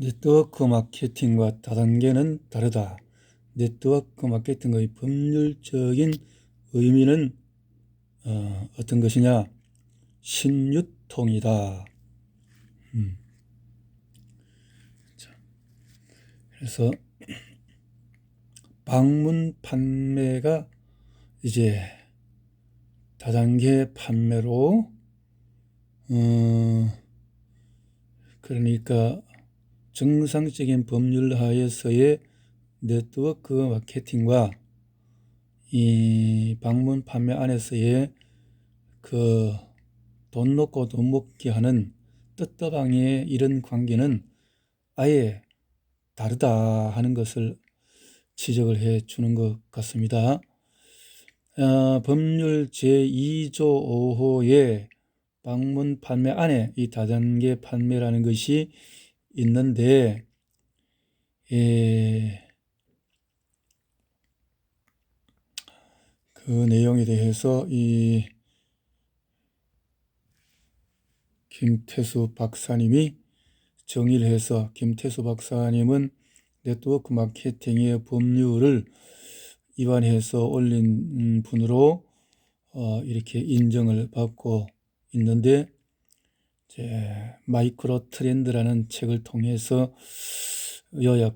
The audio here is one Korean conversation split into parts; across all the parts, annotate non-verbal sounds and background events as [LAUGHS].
네트워크 마케팅과 다단계는 다르다. 네트워크 마케팅의 법률적인 의미는 어, 떤 것이냐? 신유통이다. 음. 자, 그래서 방문 판매가 이제 다단계 판매로 어, 그러니까 정상적인 법률 하에서의 네트워크 마케팅과 이 방문 판매 안에서의 그 돈 놓고 돈 먹기 하는 뜻다방의 이런 관계는 아예 다르다 하는 것을 지적을 해 주는 것 같습니다. 어, 법률 제2조 5호의 방문 판매 안에 이 다단계 판매라는 것이 있는데 예, 그 내용에 대해서 이 김태수 박사님이 정의를 해서 김태수 박사님은 네트워크 마케팅의 법률을 위반해서 올린 분으로 어, 이렇게 인정을 받고 있는데 마이크로 트렌드라는 책을 통해서 요약을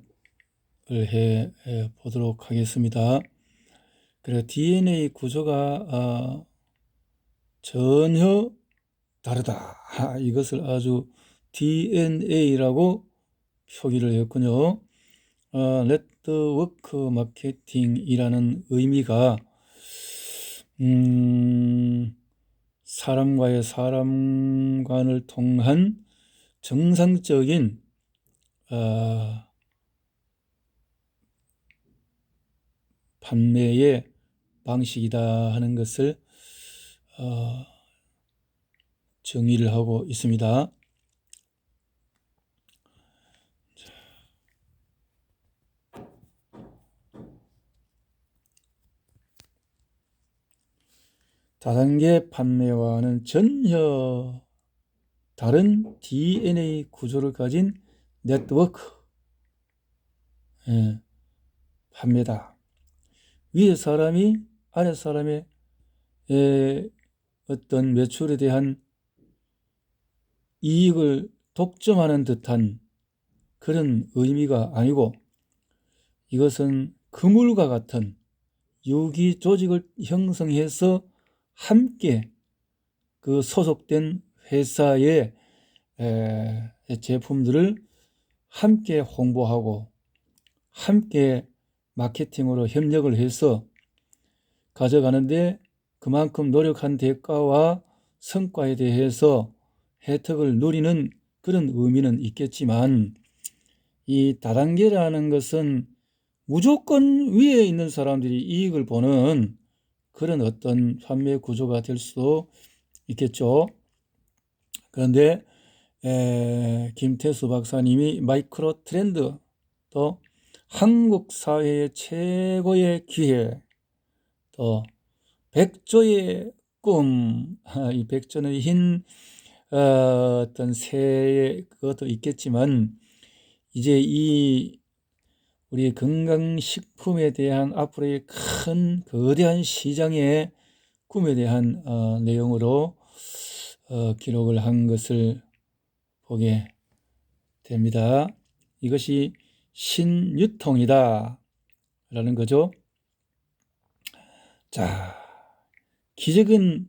해, 해 보도록 하겠습니다. 그래 DNA 구조가 어, 전혀 다르다. 아, 이것을 아주 DNA라고 표기를 했군요. 어, 네트워크 마케팅이라는 의미가 음, 사람과의 사람 간을 통한 정상적인 어, 판매의 방식이다 하는 것을 어, 정의를 하고 있습니다. 다단계 판매와는 전혀 다른 DNA 구조를 가진 네트워크 예, 판매다. 위에 사람이 아래 사람의 예, 어떤 매출에 대한 이익을 독점하는 듯한 그런 의미가 아니고 이것은 그물과 같은 유기 조직을 형성해서 함께 그 소속된 회사의 제품들을 함께 홍보하고 함께 마케팅으로 협력을 해서 가져가는데 그만큼 노력한 대가와 성과에 대해서 혜택을 누리는 그런 의미는 있겠지만 이 다단계라는 것은 무조건 위에 있는 사람들이 이익을 보는 그런 어떤 판매 구조가 될 수도 있겠죠. 그런데 에, 김태수 박사님이 마이크로 트렌드 또 한국 사회의 최고의 기회 또 백조의 꿈, [LAUGHS] 이 백조는 흰 어, 어떤 새의 그것도 있겠지만 이제 이 우리 건강식품에 대한 앞으로의 큰 거대한 시장의 꿈에 대한 어, 내용으로 어, 기록을 한 것을 보게 됩니다. 이것이 신유통이다 라는 거죠. 자, 기적은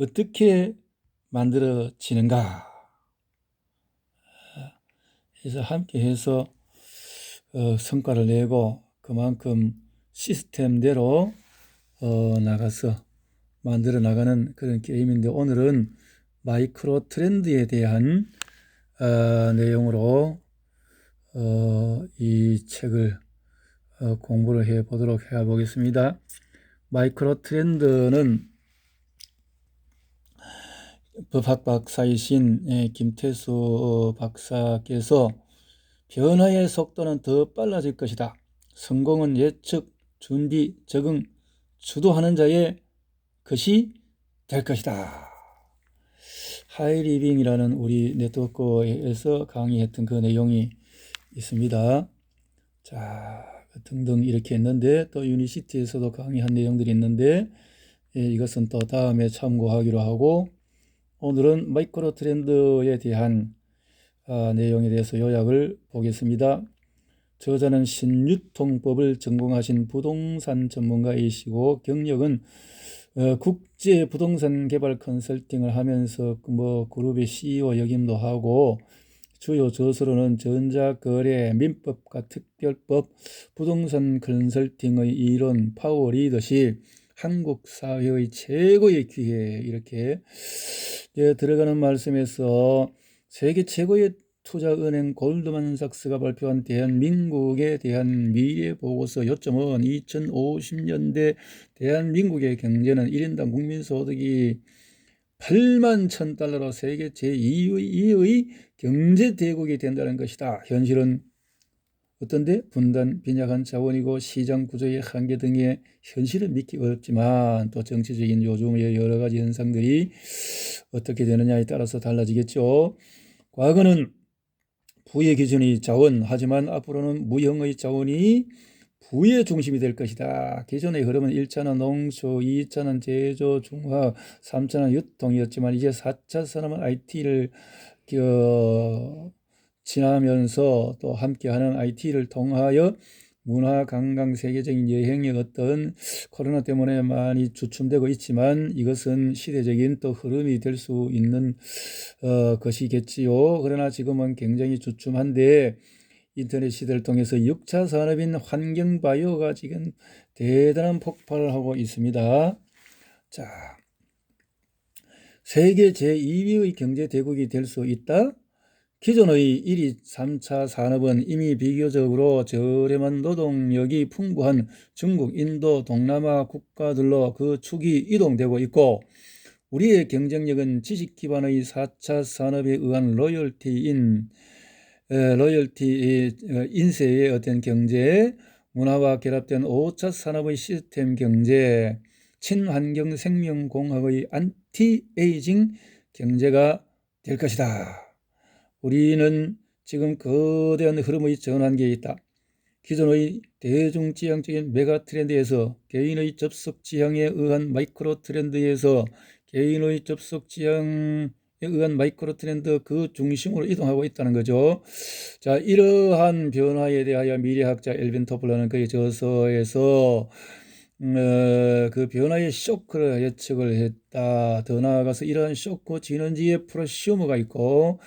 어떻게 만들어지는가? 그래서 함께 해서 어, 성과를 내고 그만큼 시스템대로 어, 나가서 만들어 나가는 그런 게임인데 오늘은 마이크로 트렌드에 대한 어, 내용으로 어, 이 책을 어, 공부를 해 보도록 해 보겠습니다. 마이크로 트렌드는 법학 박사이신 예, 김태수 박사께서 변화의 속도는 더 빨라질 것이다. 성공은 예측, 준비, 적응, 주도하는 자의 것이 될 것이다. 하이리빙이라는 우리 네트워크에서 강의했던 그 내용이 있습니다. 자, 등등 이렇게 했는데 또 유니시티에서도 강의한 내용들이 있는데 예, 이것은 또 다음에 참고하기로 하고 오늘은 마이크로 트렌드에 대한 아, 내용에 대해서 요약을 보겠습니다. 저자는 신유통법을 전공하신 부동산 전문가이시고 경력은 어, 국제 부동산 개발 컨설팅을 하면서 뭐 그룹의 CEO 역임도 하고 주요 저서로는 전자거래 민법과 특별법, 부동산 컨설팅의 이론, 파워 리더십, 한국 사회의 최고의 기회 이렇게 들어가는 말씀에서 세계 최고의 투자은행 골드만삭스가 발표한 대한민국에 대한 미래 보고서 요점은 2050년대 대한민국의 경제는 1인당 국민소득이 8만 천 달러로 세계 제2의 경제 대국이 된다는 것이다. 현실은 어떤데 분단 빈약한 자원이고 시장 구조의 한계 등의 현실을 믿기 어렵지만 또 정치적인 요즘의 여러 가지 현상들이 어떻게 되느냐에 따라서 달라지겠죠. 과거는 부의 기준이 자원 하지만 앞으로는 무형의 자원이 부의 중심이 될 것이다. 기존의 흐름은 1차는 농수, 2차는 제조, 중화, 3차는 유통이었지만 이제 4차 산업은 IT를 그, 지나면서 또 함께하는 IT를 통하여 문화, 관광, 세계적인 여행의 어떤 코로나 때문에 많이 주춤되고 있지만 이것은 시대적인 또 흐름이 될 수 있는 어, 것이겠지요. 그러나 지금은 굉장히 주춤한데 인터넷 시대를 통해서 6차 산업인 환경 바이오가 지금 대단한 폭발을 하고 있습니다. 자, 세계 제2위의 경제 대국이 될 수 있다. 기존의 1위 3차 산업은 이미 비교적으로 저렴한 노동력이 풍부한 중국, 인도, 동남아 국가들로 그 축이 이동되고 있고 우리의 경쟁력은 지식 기반의 4차 산업에 의한 로열티인 로열티 어, 인세의 어떤 경제, 문화와 결합된 5차 산업의 시스템 경제, 친환경 생명공학의 안티에이징 경제가 될 것이다. 우리는 지금 거대한 흐름의 전환기에 있다. 기존의 대중 지향적인 메가 트렌드에서 개인의 접속 지향에 의한 마이크로 트렌드에서 개인의 접속 지향에 의한 마이크로 트렌드 그 중심으로 이동하고 있다는 거죠. 자, 이러한 변화에 대하여 미래학자 엘빈 토플러는 그의 저서에서 음, 어, 그 변화의 쇼크를 예측을 했다. 더 나아가서 이러한 쇼크 진원지에 프로시오머가 있고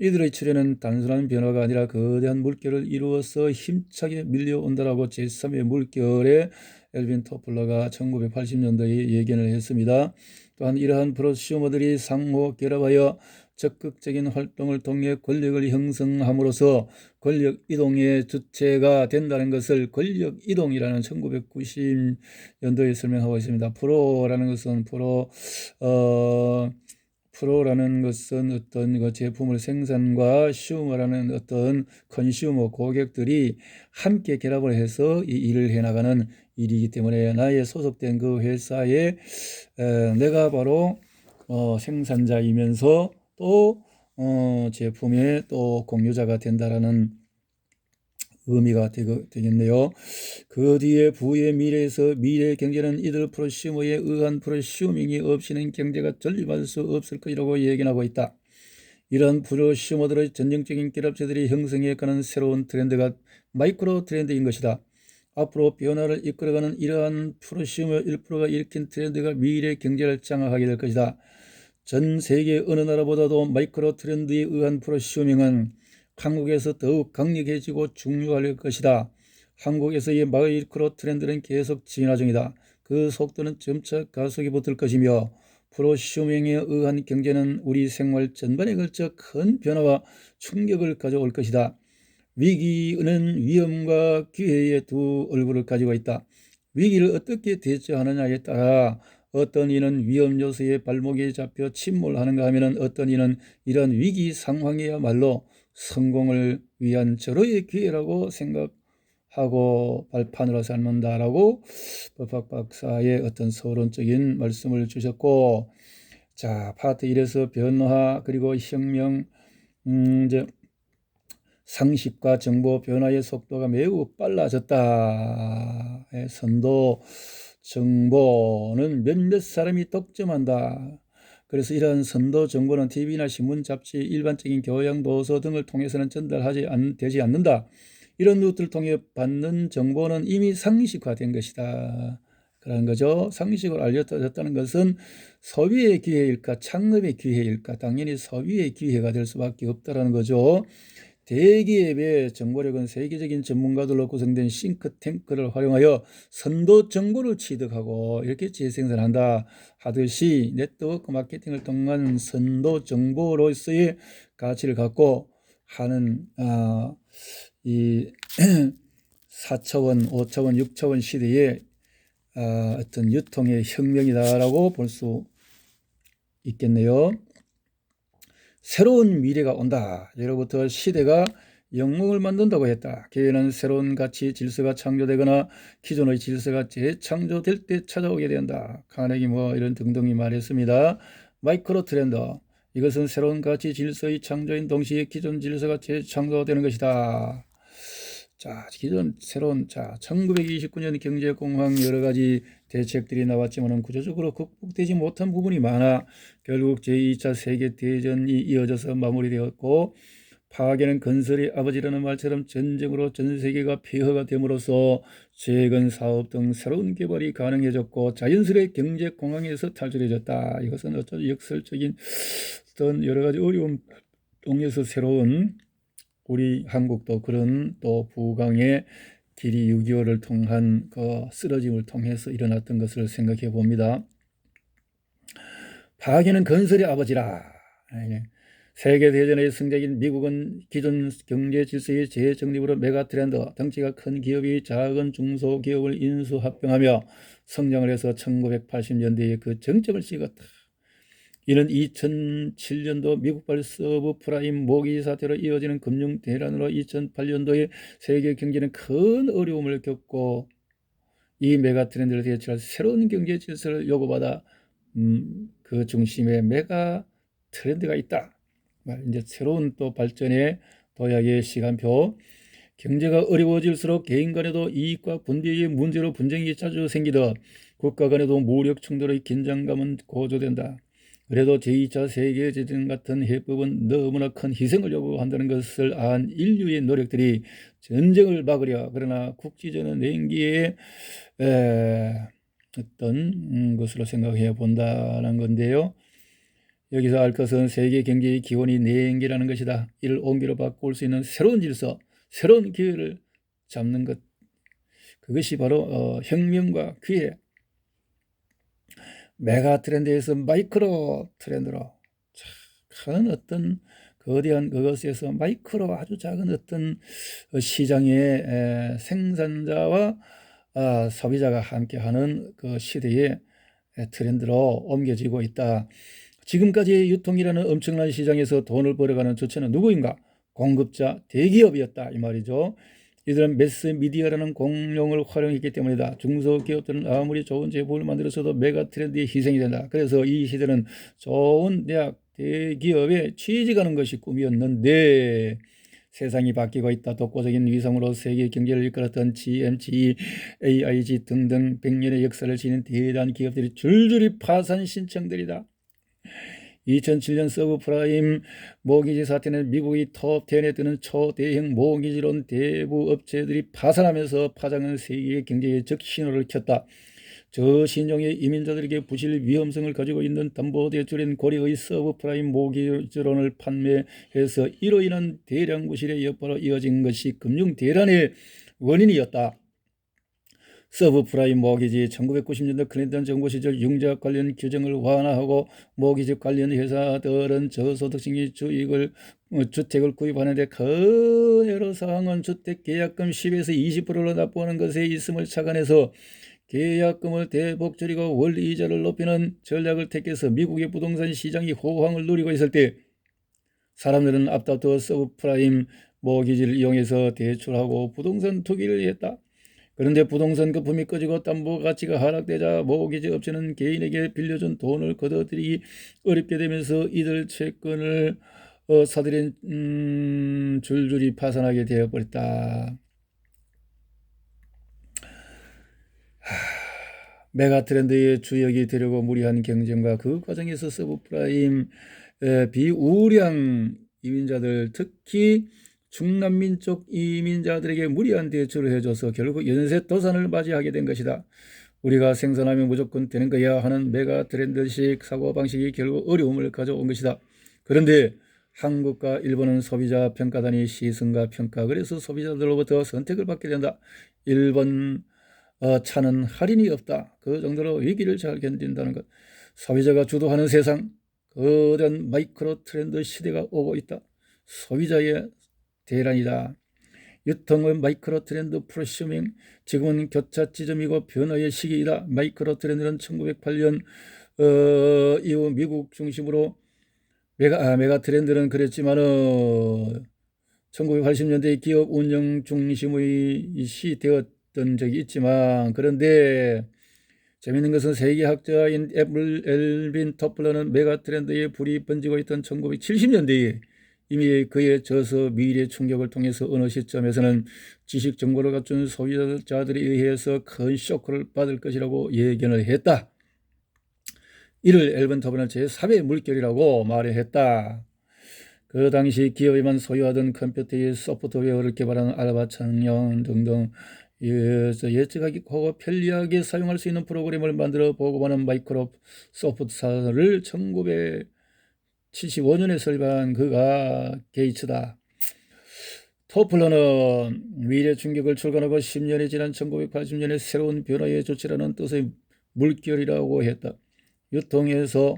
이들의 출현은 단순한 변화가 아니라 거대한 물결을 이루어서 힘차게 밀려온다라고 제3의 물결에 엘빈 토플러가 1980년도에 예견을 했습니다. 또한 이러한 프로슈머들이 상호 결합하여 적극적인 활동을 통해 권력을 형성함으로써 권력 이동의 주체가 된다는 것을 권력 이동이라는 1990년도에 설명하고 있습니다. 프로라는 것은 프로 어 프로라는 것은 어떤 그 제품을 생산과 슈머라는 어떤 컨슈머 고객들이 함께 결합을 해서 이 일을 해나가는 일이기 때문에 나의 소속된 그 회사에 내가 바로 어, 생산자이면서 또 어, 제품의 또 공유자가 된다라는 의미가 되겠네요. 그 뒤에 부의 미래에서 미래 경제는 이들 프로슈머에 의한 프로슈밍이 없이는 경제가 전립할 수 없을 것이라고 예견하고 있다. 이런 프로슈머들의 전형적인 결합체들이 형성해 가는 새로운 트렌드가 마이크로 트렌드인 것이다. 앞으로 변화를 이끌어가는 이러한 프로슈머 1%가 일으킨 트렌드가 미래 경제를 장악하게 될 것이다. 전 세계 어느 나라보다도 마이크로 트렌드에 의한 프로슈밍은 한국에서 더욱 강력해지고 중요할 것이다. 한국에서의 마이크로 트렌드는 계속 진화 중이다. 그 속도는 점차 가속이 붙을 것이며 프로슈밍에 의한 경제는 우리 생활 전반에 걸쳐 큰 변화와 충격을 가져올 것이다. 위기는 위험과 기회의 두 얼굴을 가지고 있다. 위기를 어떻게 대처하느냐에 따라 어떤 이는 위험 요소에 발목이 잡혀 침몰하는가 하면 어떤 이는 이런 위기 상황이야말로 성공을 위한 절호의 기회라고 생각하고 발판으로 삼는다라고 법학 박사의 어떤 서론적인 말씀을 주셨고 자 파트 1에서 변화 그리고 혁명 음 이제 상식과 정보 변화의 속도가 매우 빨라졌다. 예, 선도 정보는 몇몇 사람이 독점한다. 그래서 이러한 선도 정보는 TV나 신문, 잡지, 일반적인 교양 도서 등을 통해서는 전달하지 않, 되지 않는다. 이런 루트를 통해 받는 정보는 이미 상식화된 것이다. 그런 거죠. 상식을 알려졌다는 것은 소비의 기회일까, 창업의 기회일까? 당연히 소비의 기회가 될 수밖에 없다라는 거죠. 대기업의 정보력은 세계적인 전문가들로 구성된 싱크탱크를 활용하여 선도 정보를 취득하고 이렇게 재생산한다 하듯이 네트워크 마케팅을 통한 선도 정보로서의 가치를 갖고 하는 아, 이 4차원, 5차원, 6차원 시대의 아, 어떤 유통의 혁명이다라고 볼 수 있겠네요. 새로운 미래가 온다. 예로부터 시대가 영웅을 만든다고 했다. 기회는 새로운 가치 질서가 창조되거나 기존의 질서가 재창조될 때 찾아오게 된다. 카네기 뭐 이런 등등이 말했습니다. 마이크로 트렌드. 이것은 새로운 가치 질서의 창조인 동시에 기존 질서가 재창조되는 것이다. 자, 기존 새로운 자, 1929년 경제 공황 여러 가지 대책들이 나왔지만은 구조적으로 극복되지 못한 부분이 많아 결국 제2차 세계 대전이 이어져서 마무리되었고 파괴는 건설의 아버지라는 말처럼 전쟁으로 전 세계가 폐허가 됨으로써 재건 사업 등 새로운 개발이 가능해졌고 자연스레 경제 공황에서 탈출해졌다. 이것은 어쩌면 역설적인 어떤 여러 가지 어려움 통해서 새로운 우리 한국도 그런 또 부강의 길이 6.25를 통한 그 쓰러짐을 통해서 일어났던 것을 생각해 봅니다. 파괴는 건설의 아버지라. 예. 세계대전의 승자인 미국은 기존 경제 질서의 재정립으로 메가트렌드, 덩치가 큰 기업이 작은 중소기업을 인수합병하며 성장을 해서 1980년대에 그 정점을 찍었다. 이는 2007년도 미국발 서브프라임 모기 사태로 이어지는 금융 대란으로 2008년도에 세계 경제는 큰 어려움을 겪고 이 메가 트렌드를 대처할 새로운 경제 질서를 요구받아 음, 그 중심에 메가 트렌드가 있다. 이제 새로운 또 발전의 도약의 시간표. 경제가 어려워질수록 개인 간에도 이익과 분배의 문제로 분쟁이 자주 생기듯 국가 간에도 무력 충돌의 긴장감은 고조된다. 그래도 제2차 세계대전 같은 해법은 너무나 큰 희생을 요구한다는 것을 안 인류의 노력들이 전쟁을 막으려 그러나 국지전은 냉기에 어떤 음, 것으로 생각해 본다는 건데요. 여기서 알 것은 세계 경제의 기원이 냉기라는 것이다. 이를 옹기로 바꿀 수 있는 새로운 질서, 새로운 기회를 잡는 것. 그것이 바로 어, 혁명과 기회, 메가 트렌드에서 마이크로 트렌드로 큰 어떤 거대한 그것에서 마이크로 아주 작은 어떤 시장의 생산자와 아, 소비자가 함께하는 그 시대의 트렌드로 옮겨지고 있다. 지금까지 유통이라는 엄청난 시장에서 돈을 벌어가는 주체는 누구인가? 공급자, 대기업이었다 이 말이죠. 이들은 매스 미디어라는 공룡을 활용했기 때문이다. 중소기업들은 아무리 좋은 제품을 만들어서도 메가 트렌드의 희생이 된다. 그래서 이 시대는 좋은 대학, 대기업에 취직하는 것이 꿈이었는데 세상이 바뀌고 있다. 독보적인 위성으로 세계 경제를 이끌었던 GMG, AIG 등등 100년의 역사를 지닌 대단한 기업들이 줄줄이 파산 신청들이다. 2007년 서브프라임 모기지 사태 는 미국이 톱10에 드는 초대형 모기지론 대부 업체들이 파산하면서 파장은 세계 경제에 적신호를 켰다. 저신용의 이민자들에게 부실 위험성을 가지고 있는 담보대출인 고리의 서브프라임 모기지론을 판매해서 이로 인한 대량 부실의 여파로 이어진 것이 금융 대란의 원인이었다. 서브 프라임 모기지 1990년대 클린턴 정부 시절 융자 관련 규정을 완화하고 모기지 관련 회사들은 저소득층이 주익을 어, 주택을 구입하는데 큰 여러 사항은 주택 계약금 10에서 20%로 납부하는 것에 있음을 착안해서 계약금을 대폭 줄이고 월 이자를 높이는 전략을 택해서 미국의 부동산 시장이 호황을 누리고 있을 때 사람들은 앞다투어 서브프라임 모기지를 이용해서 대출하고 부동산 투기를 했다. 그런데 부동산 거품이 꺼지고 담보 가치가 하락되자 모기지 업체는 개인에게 빌려준 돈을 걷어들이기 어렵게 되면서 이들 채권을 어, 사들인 음, 줄줄이 파산하게 되어버렸다. 메가트렌드의 주역이 되려고 무리한 경쟁과 그 과정에서 서브프라임 에, 비우량 이민자들 특히 중남민족 이민자들에게 무리한 대처를 해줘서 결국 연쇄 도산을 맞이하게 된 것이다. 우리가 생산하면 무조건 되는 거야 하는 메가 트렌드식 사고방식이 결국 어려움을 가져온 것이다. 그런데 한국과 일본은 소비자 평가단이 시승과 평가 그래서 소비자들로부터 선택을 받게 된다. 일본 어, 차는 할인이 없다. 그 정도로 위기를 잘 견딘다는 것. 소비자가 주도하는 세상, 거대한 마이크로 트렌드 시대가 오고 있다. 소비자의 대란이다. 유통의 마이크로 트렌드 프로슈밍, 지금은 교차 지점이고 변화의 시기이다. 마이크로 트렌드는 1908년 어, 이후 미국 중심으로 메가, 아, 메가 트렌드는 그랬지만은 1980년대 기업 운영 중심의 시되었던 적이 있지만 그런데 재밌는 것은 세계학자인 애플 엘빈 토플러는 메가 트렌드의 불이 번지고 있던 1970년대에 이미 그의 저서 미래 충격을 통해서 어느 시점에서는 지식 정보를 갖춘 소비자들에 의해서 큰 쇼크를 받을 것이라고 예견을 했다. 이를 앨번 터브는 제3의 물결이라고 말했다. 그 당시 기업에만 소유하던 컴퓨터의 소프트웨어를 개발하는 알바 청년 등등 예측하기 하고 편리하게 사용할 수 있는 프로그램을 만들어 보고하는 마이크로소프트사를 1975년에 설립한 그가 게이츠다. 토플러는 미래 충격을 출간하고 10년이 지난 1980년에 새로운 변화의 조치라는 뜻의 물결이라고 했다. 유통에서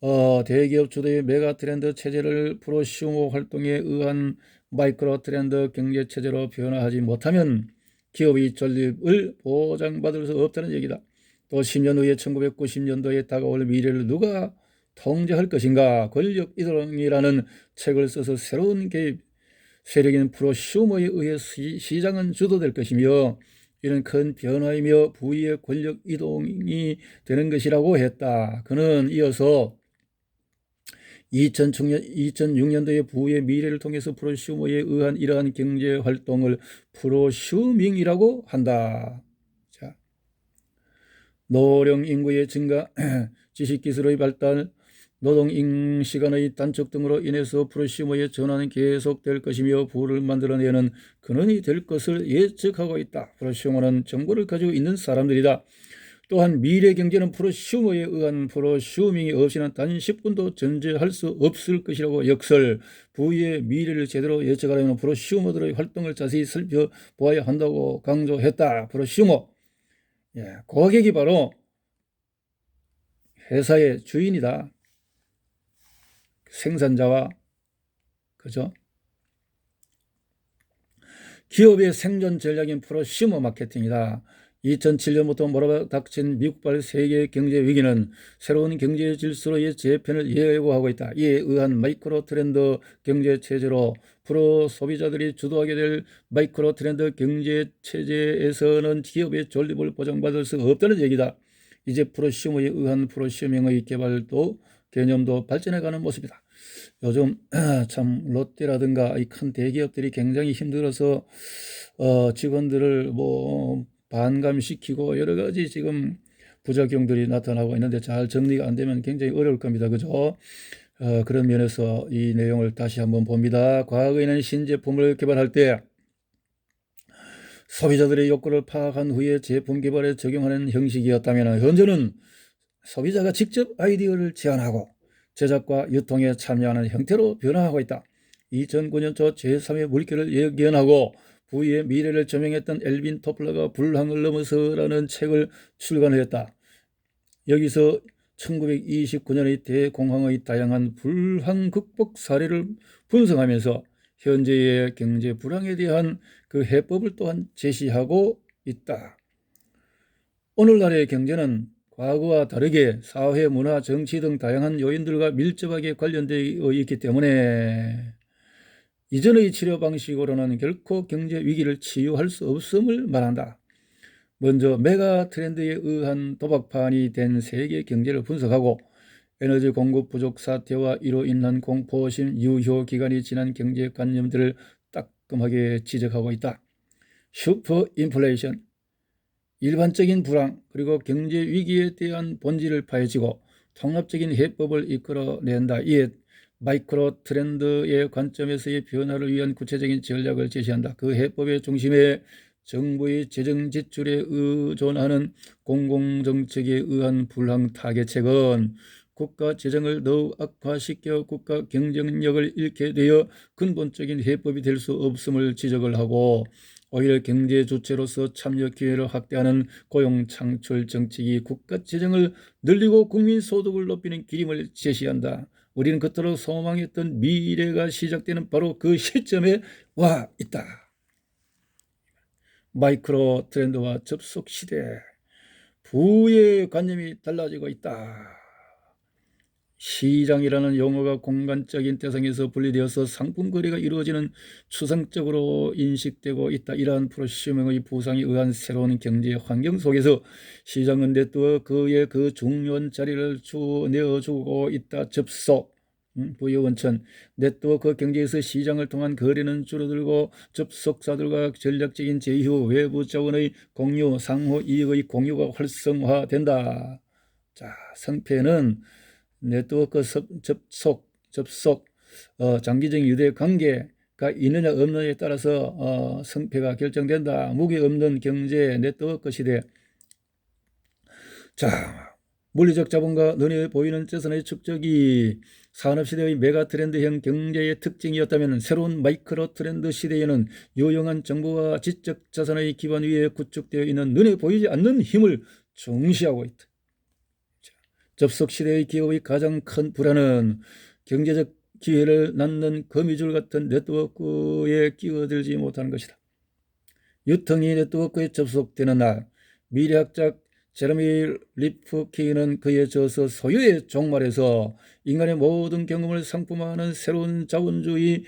어, 대기업 주도의 메가 트렌드 체제를 프로슈머 활동에 의한 마이크로 트렌드 경제 체제로 변화하지 못하면 기업이 전립을 보장받을 수 없다는 얘기다. 또 10년 후에 1990년도에 다가올 미래를 누가 통제할 것인가? 권력 이동이라는 책을 써서 새로운 개입 세력인 프로슈머에 의해 시, 장은 주도될 것이며 이는 큰 변화이며 부의 권력 이동이 되는 것이라고 했다. 그는 이어서 2006년, 2006년 도에 부의 미래를 통해서 프로슈머에 의한 이러한 경제 활동을 프로슈밍이라고 한다. 자, 노령 인구의 증가, [CLEARS THROAT] 지식 기술의 발달, 노동 인 시간의 단축 등으로 인해서 프로슈머의 전환은 계속될 것이며 부를 만들어내는 근원이 될 것을 예측하고 있다. 프로슈머는 정보를 가지고 있는 사람들이다. 또한 미래 경제는 프로슈머에 의한 프로슈밍이 없이는 단 10분도 존재할 수 없을 것이라고 역설 부의 미래를 제대로 예측하려면 프로슈머들의 활동을 자세히 살펴보아야 한다고 강조했다. 프로슈머. 예, 고객이 바로 회사의 주인이다. 생산자와 그죠? 기업의 생존 전략인 프로슈머 마케팅이다. 2007년부터 몰아닥친 미국발 세계 경제 위기는 새로운 경제 질서로의 재편을 예고하고 있다. 이에 의한 마이크로 트렌드 경제 체제로 프로 소비자들이 주도하게 될 마이크로 트렌드 경제 체제에서는 기업의 존립을 보장받을 수 없다는 얘기다. 이제 프로슈머에 의한 프로슈밍의 개발도 개념도 발전해가는 모습이다. 요즘 [CLEARS THROAT] 참 롯데라든가 이 큰 대기업들이 굉장히 힘들어서 어 직원들을 뭐 반감시키고 여러 가지 지금 부작용들이 나타나고 있는데 잘 정리가 안 되면 굉장히 어려울 겁니다. 그죠? 어, 그런 면에서 이 내용을 다시 한번 봅니다. 과거에는 신제품을 개발할 때 소비자들의 욕구를 파악한 후에 제품 개발에 적용하는 형식이었다면 현재는 소비자가 직접 아이디어를 제안하고 제작과 유통에 참여하는 형태로 변화하고 있다. 2009년 초 제3의 물결을 예견하고 부의 미래를 조명했던 엘빈 토플러가 불황을 넘어서라는 책을 출간했다. 여기서 1929년의 대공황의 다양한 불황 극복 사례를 분석하면서 현재의 경제 불황에 대한 그 해법을 또한 제시하고 있다. 오늘날의 경제는 과거와 다르게 사회, 문화, 정치 등 다양한 요인들과 밀접하게 관련되어 있기 때문에 이전의 치료 방식으로는 결코 경제 위기를 치유할 수 없음을 말한다. 먼저 메가 트렌드에 의한 도박판이 된 세계 경제를 분석하고 에너지 공급 부족 사태와 이로 인한 공포심 유효 기간이 지난 경제 관념들을 따끔하게 지적하고 있다. 슈퍼 인플레이션, 일반적인 불황 그리고 경제 위기에 대한 본질을 파헤치고 통합적인 해법을 이끌어낸다. 이에 마이크로 트렌드의 관점에서의 변화를 위한 구체적인 전략을 제시한다. 그 해법의 중심에 정부의 재정 지출에 의존하는 공공정책에 의한 불황 타개책은 국가 재정을 더욱 악화시켜 국가 경쟁력을 잃게 되어 근본적인 해법이 될 수 없음을 지적을 하고 오히려 경제 주체로서 참여 기회를 확대하는 고용 창출 정책이 국가 재정을 늘리고 국민 소득을 높이는 기림을 제시한다. 우리는 그토록 소망했던 미래가 시작되는 바로 그 시점에 와 있다. 마이크로 트렌드와 접속 시대, 부의 관념이 달라지고 있다. 시장이라는 용어가 공간적인 대상에서 분리되어서 상품 거래가 이루어지는 추상적으로 인식되고 있다. 이러한 프로시밍의 부상에 의한 새로운 경제 환경 속에서 시장은 네트워크 그의 그 중요한 자리를 주 내어주고 있다. 접속, 음, 부의 원천, 네트워크 경제에서 시장을 통한 거래는 줄어들고 접속사들과 전략적인 제휴, 외부 자원의 공유, 상호 이익의 공유가 활성화된다. 자, 성패는 네트워크 접속, 접속, 어, 장기적인 유대 관계 가 있느냐 없느냐에 따라서 어, 성패가 결정된다. 무게 없는 경제 네트워크 시대. 자, 물리적 자본과 눈에 보이는 재산의 축적이 산업 시대의 메가 트렌드형 경제의 특징이었다면 새로운 마이크로 트렌드 시대에는 유용한 정보와 지적 자산의 기반 위에 구축되어 있는 눈에 보이지 않는 힘을 중시하고 있다. 접속 시대의 기업의 가장 큰 불안은 경제적 기회를 낳는 거미줄 같은 네트워크에 끼어들지 못하는 것이다. 유통이 네트워크에 접속되는 날 미래학자 제레미 리프키는 그의 저서 소유의 종말에서 인간의 모든 경험을 상품화하는 새로운 자본주의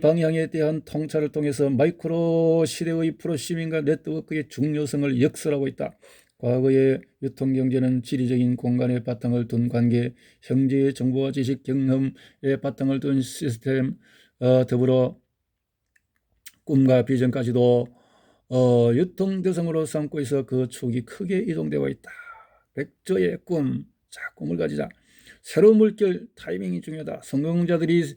방향에 대한 통찰을 통해서 마이크로 시대의 프로 시민과 네트워크의 중요성을 역설하고 있다. 과거의 유통경제는 지리적인 공간의 바탕을 둔 관계, 형제의 정보와 지식 경험의 바탕을 둔 시스템, 어, 더불어 꿈과 비전까지도 어, 유통 대상으로 삼고 있어 그 축이 크게 이동되고 있다. 백조의 꿈, 자 꿈을 가지자. 새로운 물결 타이밍이 중요하다. 성공자들이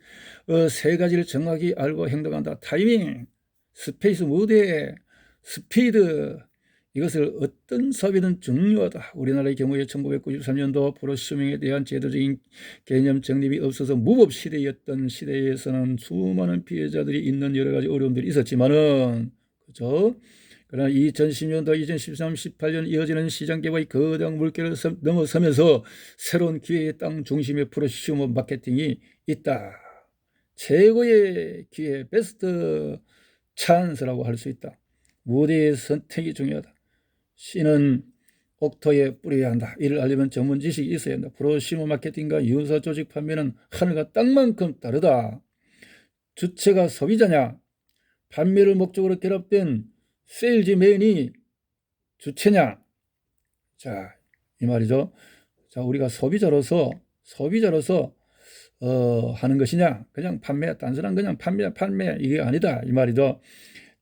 어, 세 가지를 정확히 알고 행동한다. 타이밍, 스페이스 무대, 스피드. 이것을 어떤 사업이든 중요하다. 우리나라의 경우에 1993년도 프로쇼밍에 대한 제도적인 개념 정립이 없어서 무법 시대였던 시대에서는 수많은 피해자들이 있는 여러 가지 어려움들이 있었지만은 그죠? 그러나 2010년도, 2013, 18년 이어지는 시장 개발의 거대한 물결을 넘어서면서 새로운 기회의 땅 중심의 프로슈머 마케팅이 있다. 최고의 기회, 베스트 찬스라고 할 수 있다. 무대의 선택이 중요하다. 씨는 옥토에 뿌려야 한다. 이를 알려면 전문 지식이 있어야 한다. 프로시모 마케팅과 유사 조직 판매는 하늘과 땅만큼 다르다. 주체가 소비자냐? 판매를 목적으로 결합된 세일즈맨이 주체냐? 자, 이 말이죠. 자, 우리가 소비자로서, 소비자로서, 어, 하는 것이냐? 그냥 판매, 단순한 그냥 판매, 판매, 이게 아니다. 이 말이죠.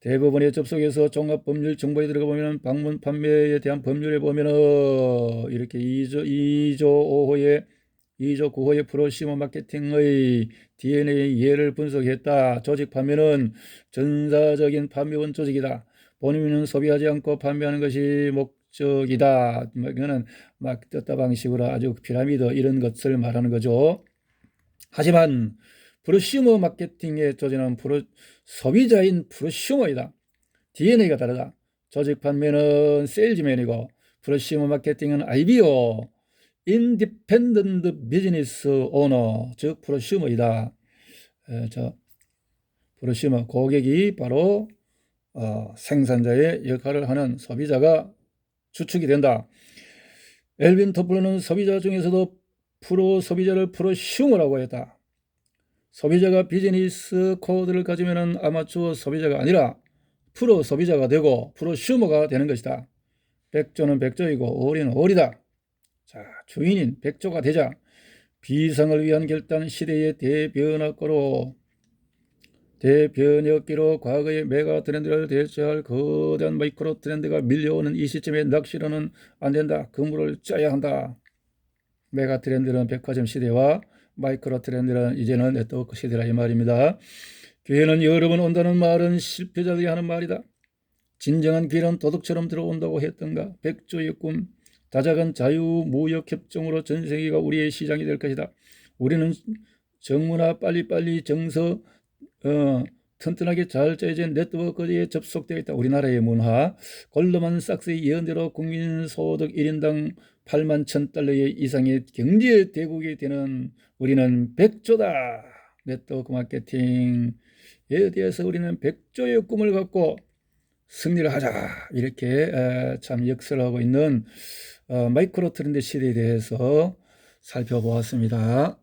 대부분의 접속에서 종합법률 정보에 들어가 보면 방문 판매에 대한 법률에 보면은 이렇게 2조, 2조 5호에 2조 9호의 프로시모 마케팅의 DNA 예를 분석했다. 조직 판매는 전사적인 판매원 조직이다. 본인은 소비하지 않고 판매하는 것이 목적이다. 뭐 이거는 막 뜻다 방식으로 아주 피라미드 이런 것을 말하는 거죠. 하지만 프로슈머 마케팅의 조직은 프로, 소비자인 프로슈머이다. DNA가 다르다. 조직 판매는 세일즈맨이고 프로슈머 마케팅은 IBO 인디펜던트 비즈니스 오너 즉 프로슈머이다. 에, 저 프로슈머 고객이 바로 어, 생산자의 역할을 하는 소비자가 주축이 된다. 엘빈 토플러는 소비자 중에서도 프로 소비자를 프로슈머라고 했다. 소비자가 비즈니스 코드를 가지면 아마추어 소비자가 아니라 프로 소비자가 되고 프로슈머가 되는 것이다. 백조는 백조이고 오리는 오리다. 자, 주인인 백조가 되자 비상을 위한 결단 시대의 대변화거로 대변혁기로 과거의 메가 트렌드를 대체할 거대한 마이크로 트렌드가 밀려오는 이 시점에 낚시로는 안 된다. 그물을 짜야 한다. 메가 트렌드는 백화점 시대와 마이크로 트렌드는 이제는 네트워크 시대라 이 말입니다. 교회는 여러 번 온다는 말은 실패자들이 하는 말이다. 진정한 길은 도둑처럼 들어온다고 했던가. 백조의 꿈, 다작은 자유무역협정으로 전 세계가 우리의 시장이 될 것이다. 우리는 정문화 빨리빨리 정서 어, 튼튼하게 잘 짜여진 네트워크에 접속되어 있다. 우리나라의 문화. 골드만 삭스의 예언대로 국민소득 1인당 8만 천 달러의 이상의 경제 대국이 되는 우리는 백조다. 네트워크 마케팅에 대해서 우리는 백조의 꿈을 갖고 승리를 하자. 이렇게 에, 참 역설하고 있는 어, 마이크로 트렌드 시대에 대해서 살펴보았습니다.